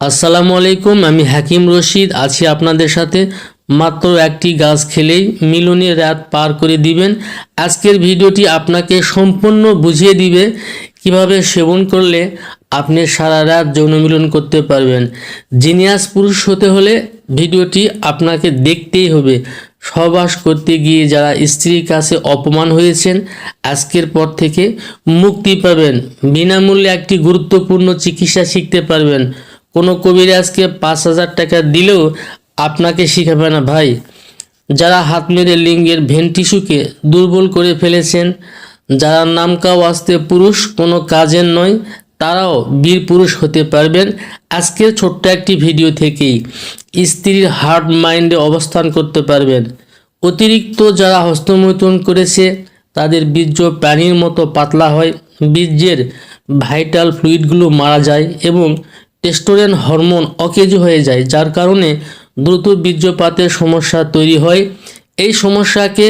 আসসালামু আলাইকুম, আমি হাকিম রশিদ। আছি আপনাদের সাথে। মাত্র একটি গাছ খেলেই মিলনের রাত পার করে দিবেন। আজকের ভিডিওটি আপনাকে সম্পূর্ণ বুঝিয়ে দিবে কীভাবে সেবন করলে আপনি সারা রাত যৌন মিলন করতে পারবেন। জিনিয়াস পুরুষ হতে হলে ভিডিওটি আপনাকে দেখতেই হবে। সহবাস করতে গিয়ে যারা স্ত্রীর কাছে অপমান হয়েছেন, আজকের পর থেকে মুক্তি পাবেন। বিনামূল্যে একটি গুরুত্বপূর্ণ চিকিৎসা শিখতে পারবেন। কোনো কবির আজকে পাঁচ হাজার টাকা দিলেও আপনাকে শিখাবে না ভাই। যারা হাত মেরে লিঙ্গের ভেন টিস্যুকে দুর্বল করে ফেলেছেন, যারা নামকা ওয়াস্তে পুরুষ, কোনো কাজের নয়, তারাও বীর পুরুষ হতে পারবেন। আজকের ছোট্ট একটি ভিডিও থেকেই স্ত্রীর হার্ট মাইন্ডে অবস্থান করতে পারবেন। অতিরিক্ত যারা হস্তমৈথুন করেছে, তাদের বীর্য প্রাণীর মতো পাতলা হয়। বীর্যের ভাইটাল ফ্লুইডগুলো মারা যায় এবং টেস্টোরেন হরমোন অকেজ হয়ে যায়, যার কারণে দ্রুত বীর্যপাতের সমস্যা তৈরি হয়। এই সমস্যাকে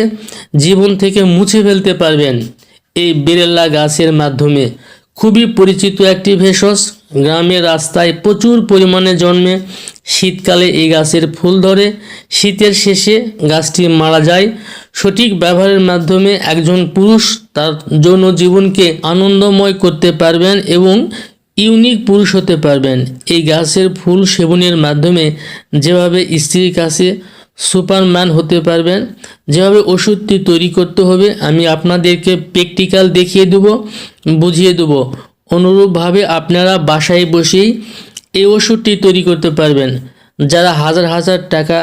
জীবন থেকে মুছে ফেলতে পারবেন এই বেরেল্লা গাছের মাধ্যমে। খুবই পরিচিত একটি ভেষজ গ্রামের রাস্তায় প্রচুর পরিমাণে জন্মে, শীতকালে এই গাছের ফুল ধরে। শীতের শেষে গাছটি মারা যায়। সঠিক ব্যবহারের মাধ্যমে একজন পুরুষ তার যৌন জীবনকে আনন্দময় করতে পারবেন এবং ইউনিক পুরুষ হতে পারবেন। এই গাছের ফুল সেবনের মাধ্যমে যেভাবে স্ত্রীর কাছে সুপারম্যান হতে পারবেন, যেভাবে ওষুধটি তৈরি করতে হবে, আমি আপনাদেরকে প্র্যাকটিক্যাল দেখিয়ে দেব, বুঝিয়ে দেব। অনুরূপভাবে আপনারা বাসায় বসেই এই ওষুধটি তৈরি করতে পারবেন। যারা হাজার হাজার টাকা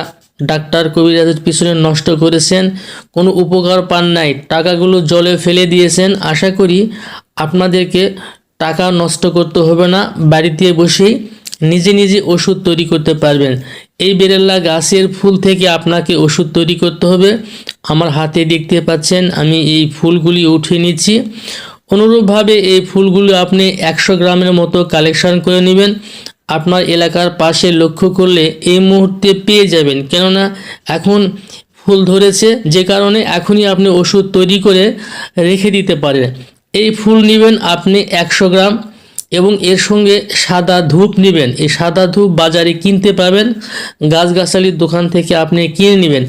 ডাক্তার কবিরাজের পিছনে নষ্ট করেছেন, কোনো উপকার পান নাই, টাকাগুলো জলে ফেলে দিয়েছেন, আশা করি আপনাদেরকে টাকা নষ্ট করতে হবে না, বাড়িতে বসেই নিজে নিজে ওষুধ তৈরি করতে পারবেন। এই বেরেল্লা গাছের ফুল থেকে আপনাকে ওষুধ তৈরি করতে হবে। আমার হাতে দেখতে পাচ্ছেন, আমি এই ফুলগুলি উঠিয়ে নিচ্ছি। অনুরূপভাবে এই ফুলগুলো আপনি একশো গ্রামের মতো কালেকশন করে নেবেন। আপনার এলাকার পাশে লক্ষ্য করলে এই মুহূর্তে পেয়ে যাবেন। কেননা এখন ফুল ধরেছে, যে কারণে এখনই আপনি ওষুধ তৈরি করে রেখে দিতে পারেন। এই ফুল নেবেন আপনি একশো গ্রাম এবং এর সঙ্গে সাদা ধূপ নেবেন। এই সাদা ধূপ বাজারে কিনতে পাবেন। গাছগাছালির দোকান থেকে আপনি কিনে নেবেন।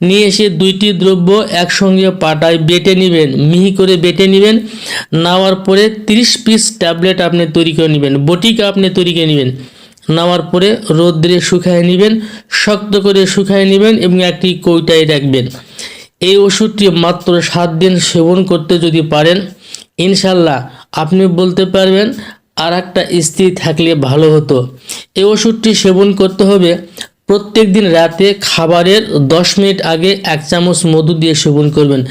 নিয়ে এসে দুইটি দ্রব্য একসঙ্গে পাটায় বেটে নেবেন। মিহি করে বেটে নেবেন। নেওয়ার পরে 30 পিস ট্যাবলেট আপনি তৈরি করে নেবেন। বটিকা আপনি তৈরি করে নেবেন। নেওয়ার পরে রোদ্রে শুকায় নেবেন, শক্ত করে শুকায় নেবেন এবং একটি কৌটায় রাখবেন। এই ওষুধটি মাত্র সাত দিন সেবন করতে যদি পারেন ইনশাল্লাহ আপনি বলতে পারবেন আর একটা স্ত্রী থাকলে ভালো হতো। এই ওষুধটি সেবন করতে হবে। প্রত্যেক দিন রাতে খাবারের দশ মিনিট আগে এক চামচ মধু দিয়ে সেবন করবেন।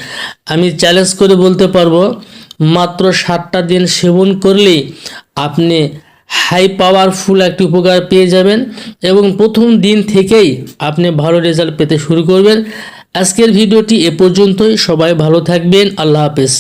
আমি চ্যালেঞ্জ করে বলতে পারব, মাত্র সাতটা দিন সেবন করলেই আপনি হাই পাওয়ারফুল একটি উপকার পেয়ে যাবেন এবং প্রথম দিন থেকেই আপনি ভালো রেজাল্ট পেতে শুরু করবেন। আজকের ভিডিওটি এ পর্যন্তই। সবাই ভালো থাকবেন। আল্লাহ হাফেজ।